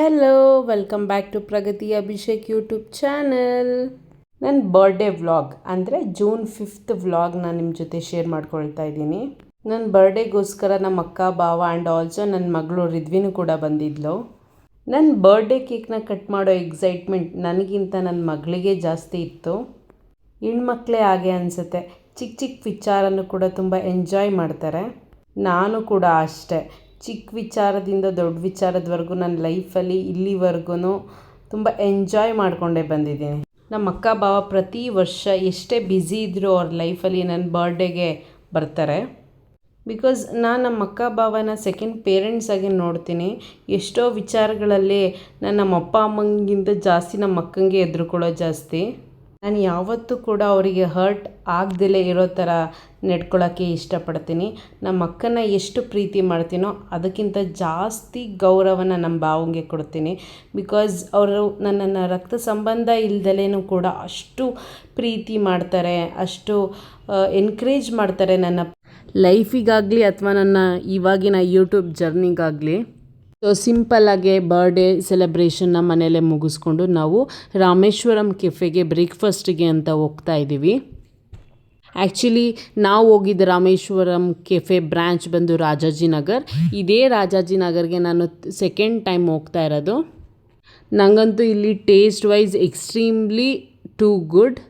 Hello welcome back to Pragati Abhishek YouTube channel ನನ್ನ birthday vlog ಅಂದರೆ June fifth vlog ನಾನು ನಿಮ್ಮ ಜೊತೆ ಶೇರ್ ಮಾಡ್ಕೊಳ್ತಾ ಇದ್ದೀನಿ. ನನ್ನ ಬರ್ಡೇಗೋಸ್ಕರ ನಮ್ಮ ಅಕ್ಕ ಬಾವ ಆ್ಯಂಡ್ ಆಲ್ಸೋ ನನ್ನ ಮಗಳು ರಿದ್ವಿನೂ ಕೂಡ ಬಂದಿದ್ಲು. ನನ್ನ ಬರ್ಡೇ ಕೇಕ್ನ ಕಟ್ ಮಾಡೋ ಎಕ್ಸೈಟ್ಮೆಂಟ್ ನನಗಿಂತ ನನ್ನ ಮಗಳಿಗೆ ಜಾಸ್ತಿ ಇತ್ತು. ಹೆಣ್ಮಕ್ಳೇ ಹಾಗೆ ಅನಿಸುತ್ತೆ. ಚಿಕ್ಕ ಚಿಕ್ಕ ವಿಚಾರನೂ ಕೂಡ ತುಂಬ ಎಂಜಾಯ್ ಮಾಡ್ತಾರೆ. ನಾನು ಕೂಡ ಅಷ್ಟೇ. ಚಿಕ್ಕ ವಿಚಾರದಿಂದ ದೊಡ್ಡ ವಿಚಾರದವರೆಗೂ ನನ್ನ ಲೈಫಲ್ಲಿ ಇಲ್ಲಿವರೆಗೂ ತುಂಬ ಎಂಜಾಯ್ ಮಾಡಿಕೊಂಡೇ ಬಂದಿದ್ದೀನಿ. ನಮ್ಮ ಅಕ್ಕ ಭಾವ ಪ್ರತಿ ವರ್ಷ ಎಷ್ಟೇ ಬ್ಯುಸಿ ಇದ್ದರೂ ಅವ್ರ ಲೈಫಲ್ಲಿ ನನ್ನ ಬರ್ಡೇಗೆ ಬರ್ತಾರೆ. ಬಿಕಾಸ್ ನಾನು ನಮ್ಮ ಅಕ್ಕ ಭಾವನ ಸೆಕೆಂಡ್ ಪೇರೆಂಟ್ಸಾಗಿ ನೋಡ್ತೀನಿ. ಎಷ್ಟೋ ವಿಚಾರಗಳಲ್ಲಿ ನಾನು ನಮ್ಮ ಅಪ್ಪ ಅಮ್ಮಂಗಿಂತ ಜಾಸ್ತಿ ನಮ್ಮ ಅಕ್ಕಂಗೆ ಎದುರುಕೊಳ್ಳೋ ಜಾಸ್ತಿ. ನಾನು ಯಾವತ್ತೂ ಕೂಡ ಅವರಿಗೆ ಹರ್ಟ್ ಆಗ್ದಲೇ ಇರೋ ಥರ ನಡ್ಕೊಳ್ಳೋಕ್ಕೆ ಇಷ್ಟಪಡ್ತೀನಿ. ನಮ್ಮ ಅಕ್ಕನ ಎಷ್ಟು ಪ್ರೀತಿ ಮಾಡ್ತೀನೋ ಅದಕ್ಕಿಂತ ಜಾಸ್ತಿ ಗೌರವನ ನಮ್ಮ ಭಾವಂಗೆ ಕೊಡ್ತೀನಿ. ಬಿಕಾಸ್ ಅವರು ನನ್ನನ್ನು ರಕ್ತ ಸಂಬಂಧ ಇಲ್ದಲೇನೂ ಕೂಡ ಅಷ್ಟು ಪ್ರೀತಿ ಮಾಡ್ತಾರೆ, ಅಷ್ಟು ಎನ್ಕರೇಜ್ ಮಾಡ್ತಾರೆ ನನ್ನ ಲೈಫಿಗಾಗಲಿ ಅಥವಾ ನನ್ನ ಇವಾಗಿನ ಯೂಟ್ಯೂಬ್ ಜರ್ನಿಗಾಗಲಿ ಸೊ ಸಿಂಪಲ್ಲಾಗೆ ಬರ್ಡೇ ಸೆಲೆಬ್ರೇಷನ್ನ ಮನೆಯಲ್ಲೇ ಮುಗಿಸ್ಕೊಂಡು ನಾವು ರಾಮೇಶ್ವರಂ ಕೆಫೆಗೆ ಬ್ರೇಕ್ಫಾಸ್ಟಿಗೆ ಅಂತ ಹೋಗ್ತಾ ಇದ್ದೀವಿ. ಆ್ಯಕ್ಚುಲಿ ನಾವು ಹೋಗಿದ್ದ ರಾಮೇಶ್ವರಂ ಕೆಫೆ ಬ್ರ್ಯಾಂಚ್ ಬಂದು ರಾಜಾಜಿನಗರ್ ಇದೇ ರಾಜಾಜಿನಗರ್ಗೆ ನಾನು ಸೆಕೆಂಡ್ ಟೈಮ್ ಹೋಗ್ತಾ ಇರೋದು. ನನಗಂತೂ ಇಲ್ಲಿ taste wise extremely too good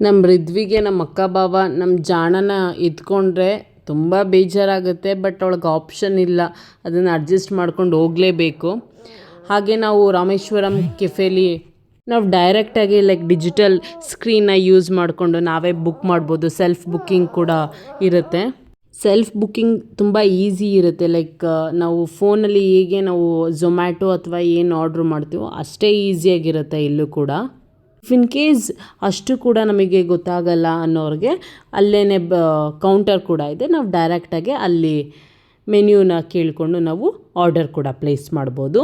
ನಮ್ಮ ರಿದ್ವಿಗೆ ನಮ್ಮ ಅಕ್ಕ ಬಾವ ನಮ್ಮ ಜಾಣನ ಇದ್ಕೊಂಡ್ರೆ ತುಂಬ ಬೇಜಾರಾಗುತ್ತೆ ಬಟ್ ಅವಳಿಗೆ ಆಪ್ಷನ್ ಇಲ್ಲ. ಅದನ್ನು ಅಡ್ಜಸ್ಟ್ ಮಾಡ್ಕೊಂಡು ಹೋಗಲೇಬೇಕು. ಹಾಗೆ ನಾವು ರಾಮೇಶ್ವರಂ ಕೆಫೇಲಿ ನಾವು ಡೈರೆಕ್ಟಾಗಿ ಲೈಕ್ ಡಿಜಿಟಲ್ ಸ್ಕ್ರೀನ್ನ ಯೂಸ್ ಮಾಡಿಕೊಂಡು ನಾವೇ ಬುಕ್ ಮಾಡ್ಬೋದು. ಸೆಲ್ಫ್ ಬುಕ್ಕಿಂಗ್ ಕೂಡ ಇರುತ್ತೆ. ಸೆಲ್ಫ್ ಬುಕ್ಕಿಂಗ್ ತುಂಬ ಈಸಿ ಇರುತ್ತೆ. ಲೈಕ್ ನಾವು ಫೋನಲ್ಲಿ ಹೇಗೆ ನಾವು ಝೊಮ್ಯಾಟೊ ಅಥವಾ ಏನು ಆರ್ಡ್ರ್ ಮಾಡ್ತೀವೋ ಅಷ್ಟೇ ಈಸಿಯಾಗಿರುತ್ತೆ ಇಲ್ಲೂ ಕೂಡ. ಇನ್ ಕೇಸ್ ಅಷ್ಟು ಕೂಡ ನಮಗೆ ಗೊತ್ತಾಗಲ್ಲ ಅನ್ನೋರಿಗೆ ಅಲ್ಲೇ ಬ ಕೌಂಟರ್ ಕೂಡ ಇದೆ. ನಾವು ಡೈರೆಕ್ಟಾಗಿ ಅಲ್ಲಿ ಮೆನ್ಯೂನ ಕೇಳಿಕೊಂಡು ನಾವು ಆರ್ಡರ್ ಕೂಡ ಪ್ಲೇಸ್ ಮಾಡ್ಬೋದು.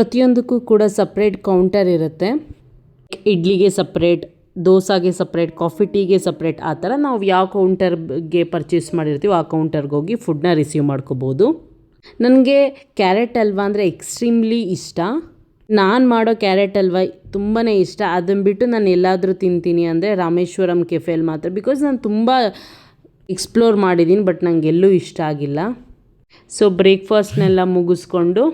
ಪ್ರತಿಯೊಂದಕ್ಕೂ ಕೂಡ ಸಪ್ರೇಟ್ ಕೌಂಟರ್ ಇರುತ್ತೆ. ಇಡ್ಲಿಗೆ ಸಪ್ರೇಟ್ ದೋಸಾಗೆ ಸಪ್ರೇಟ್ ಕಾಫಿ ಟೀಗೆ ಸಪ್ರೇಟ್ ಆ ಥರ ನಾವು ಯಾವ ಕೌಂಟರ್ಗೆ ಪರ್ಚೇಸ್ ಮಾಡಿರ್ತೀವೋ ಆ ಕೌಂಟರ್ಗೆ ಹೋಗಿ ಫುಡ್ನ ರಿಸೀವ್ ಮಾಡ್ಕೋಬೋದು. ನನಗೆ ಕ್ಯಾರೆಟ್ ಹಲ್ವಾ ಅಂದರೆ ಎಕ್ಸ್ಟ್ರೀಮ್ಲಿ ಇಷ್ಟ. ನಾನು ಮಾಡೋ ಕ್ಯಾರೆಟ್ ಹಲ್ವಾ ತುಂಬಾ ಇಷ್ಟ. ಅದನ್ನು ಬಿಟ್ಟು ನಾನು ಎಲ್ಲಾದರೂ ತಿಂತೀನಿ ಅಂದರೆ ರಾಮೇಶ್ವರಂ ಕೆಫೆಯಲ್ಲಿ ಮಾತ್ರ ಬಿಕಾಸ್ ನಾನು ತುಂಬ ಎಕ್ಸ್ಪ್ಲೋರ್ ಮಾಡಿದ್ದೀನಿ ಬಟ್ ನನಗೆ ಎಲ್ಲೂ ಇಷ್ಟ ಆಗಿಲ್ಲ. ಸೊ ಬ್ರೇಕ್ಫಾಸ್ಟ್ನೆಲ್ಲ ಮುಗಿಸ್ಕೊಂಡು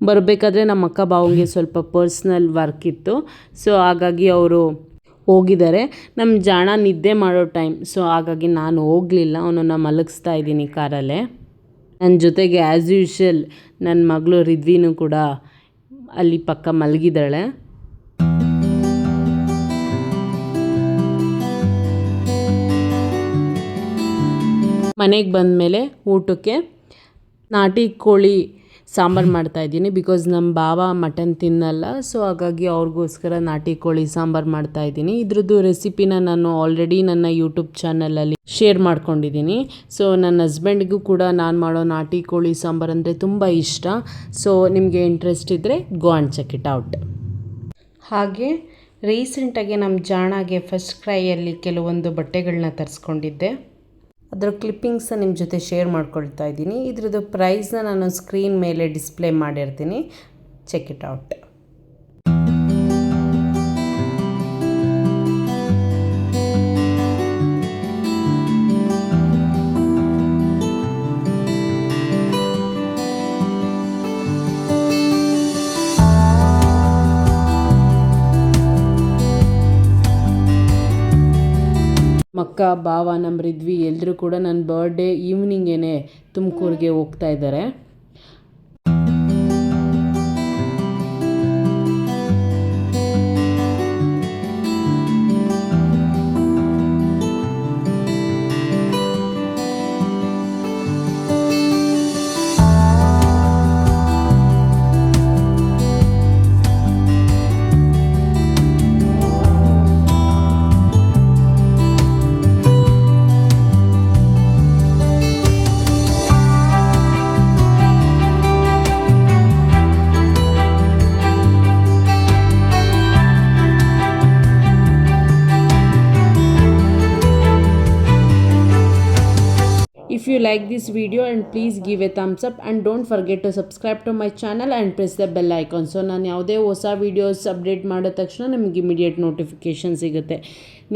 ಬರಬೇಕಾದ್ರೆ ನಮ್ಮ ಅಕ್ಕ ಭಾವಂಗೆ ಸ್ವಲ್ಪ ಪರ್ಸ್ನಲ್ ವರ್ಕ್ ಇತ್ತು. ಸೊ ಹಾಗಾಗಿ ಅವರು ಹೋಗಿದ್ದಾರೆ. ನಮ್ಮ ಜಾಣ ನಿದ್ದೆ ಮಾಡೋ ಟೈಮ್. ಸೊ ಹಾಗಾಗಿ ನಾನು ಹೋಗಲಿಲ್ಲ. ಅವನನ್ನು ಮಲಗಿಸ್ತಾ ಇದ್ದೀನಿ ಕಾರಲ್ಲೇ. ನನ್ನ ಜೊತೆಗೆ ಆ್ಯಸ್ ಯೂಶಲ್ ನನ್ನ ಮಗಳು ರಿದ್ವಿನೂ ಕೂಡ ಅಲ್ಲಿ ಪಕ್ಕ ಮಲಗಿದ್ದಾಳೆ. ಮನೆಗೆ ಬಂದ ಮೇಲೆ ಊಟಕ್ಕೆ ನಾಟಿ ಕೋಳಿ ಸಾಂಬಾರು ಮಾಡ್ತಾಯಿದ್ದೀನಿ ಬಿಕಾಸ್ ನಮ್ಮ ಬಾವ ಮಟನ್ ತಿನ್ನಲ್ಲ. ಸೊ ಹಾಗಾಗಿ ಅವ್ರಿಗೋಸ್ಕರ ನಾಟಿ ಕೋಳಿ ಸಾಂಬಾರು ಮಾಡ್ತಾಯಿದ್ದೀನಿ ಇದ್ರದ್ದು ರೆಸಿಪಿನ ನಾನು ಆಲ್ರೆಡಿ ನನ್ನ ಯೂಟ್ಯೂಬ್ ಚಾನಲಲ್ಲಿ ಶೇರ್ ಮಾಡ್ಕೊಂಡಿದ್ದೀನಿ. ಸೊ ನನ್ನ ಹಸ್ಬೆಂಡ್ಗೂ ಕೂಡ ನಾನು ಮಾಡೋ ನಾಟಿ ಕೋಳಿ ಸಾಂಬಾರು ಅಂದರೆ ತುಂಬ ಇಷ್ಟ. ಸೊ ನಿಮಗೆ ಇಂಟ್ರೆಸ್ಟ್ ಇದ್ದರೆ go and check it out ಹಾಗೆ ರೀಸೆಂಟಾಗಿ ನಮ್ಮ ಜಾಣಾಗೆ ಫಸ್ಟ್ ಕ್ರೈಯಲ್ಲಿ ಕೆಲವೊಂದು ಬಟ್ಟೆಗಳನ್ನ ತರಿಸ್ಕೊಂಡಿದ್ದೆ. ಅದರ ಕ್ಲಿಪ್ಪಿಂಗ್ಸ್ನ ನಿಮ್ಮ ಜೊತೆ ಶೇರ್ ಮಾಡ್ಕೊಳ್ತಾ ಇದ್ದೀನಿ. ಇದ್ರದ್ದು ಪ್ರೈಸ್ನ ನಾನು ಸ್ಕ್ರೀನ್ ಮೇಲೆ ಡಿಸ್ಪ್ಲೇ ಮಾಡಿರ್ತೀನಿ. ಚೆಕ್ ಇಟ್ ಔಟ್ ಮಕ್ಕ ಭಾವ ನಮ್ಮ ರಿದ್ವಿ ಎಲ್ಲರೂ ಕೂಡ ನನ್ನ ಬರ್ಡೇ ಈವ್ನಿಂಗೇನೆ ತುಮಕೂರಿಗೆ ಹೋಗ್ತಾ ಇದ್ದಾರೆ. You like this video and please give a thumbs up and don't forget to subscribe to my channel and press the bell icon. So ನಾನು ಯಾವುದೇ ಹೊಸ ವೀಡಿಯೋಸ್ ಅಪ್ಡೇಟ್ ಮಾಡಿದ ತಕ್ಷಣ ನಿಮಗೆ ಇಮಿಡಿಯೇಟ್ ನೋಟಿಫಿಕೇಷನ್ ಸಿಗುತ್ತೆ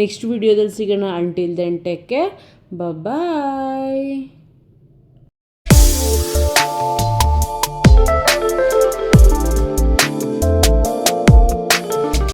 ನೆಕ್ಸ್ಟ್ ವೀಡಿಯೋದಲ್ಲಿ ಸಿಗೋಣ until then take care bye